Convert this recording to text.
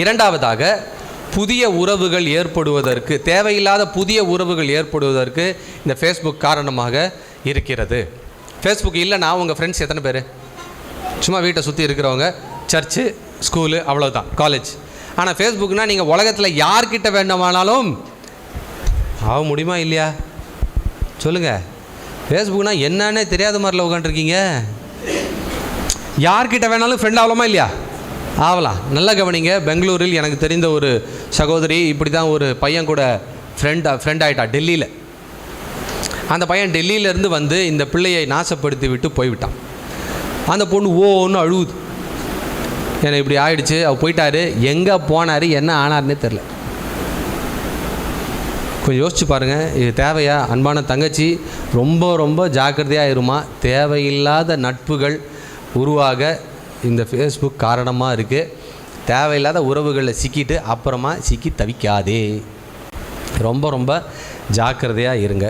இரண்டாவதாக புதிய உறவுகள் ஏற்படுவதற்கு தேவையில்லாத புதிய உறவுகள் ஏற்படுவதற்கு இந்த ஃபேஸ்புக் காரணமாக இருக்கிறது. ஃபேஸ்புக் இல்லைனா உங்கள் ஃப்ரெண்ட்ஸ் எத்தனை பேர்? சும்மா வீட்டை சுற்றி இருக்கிறவங்க சர்ச்சு ஸ்கூலு அவ்வளோதான் காலேஜ் ஆனால் ஃபேஸ்புக்னால் நீங்கள் உலகத்தில் யார்கிட்ட வேண்டுமானாலும் ஆக முடியுமா இல்லையா? சொல்லுங்கள் ஃபேஸ்புக்னால் என்னன்னே தெரியாத மாதிரில உட்காந்துருக்கீங்க யார்கிட்ட வேணாலும் ஃப்ரெண்ட் ஆகலாமா இல்லையா? ஆகலாம் நல்லா கவனிங்க. பெங்களூரில் எனக்கு தெரிந்த ஒரு சகோதரி இப்படி தான் ஒரு பையன் கூட ஃப்ரெண்டாக ஃப்ரெண்ட் ஆகிட்டா டெல்லியில். அந்த பையன் டெல்லியிலேருந்து வந்து இந்த பிள்ளையை நாசப்படுத்தி விட்டு போய்விட்டான். அந்த பொண்ணு ஓன்னு அழுகுது எனக்கு இப்படி ஆயிடுச்சு அவர் போயிட்டாரு. எங்கே போனார் என்ன ஆனார்னே தெரில கொஞ்சம் யோசிச்சு பாருங்கள் இது தேவையா? அன்பான தங்கச்சி ரொம்ப ரொம்ப ஜாக்கிரதையாக இருமா? தேவையில்லாத நட்புகள் உருவாக இந்த ஃபேஸ்புக் காரணமாக இருக்குது தேவையில்லாத உறவுகளில் சிக்கிட்டு அப்புறமா சிக்கி தவிக்காதே. ரொம்ப ரொம்ப ஜாக்கிரதையாக இருங்க.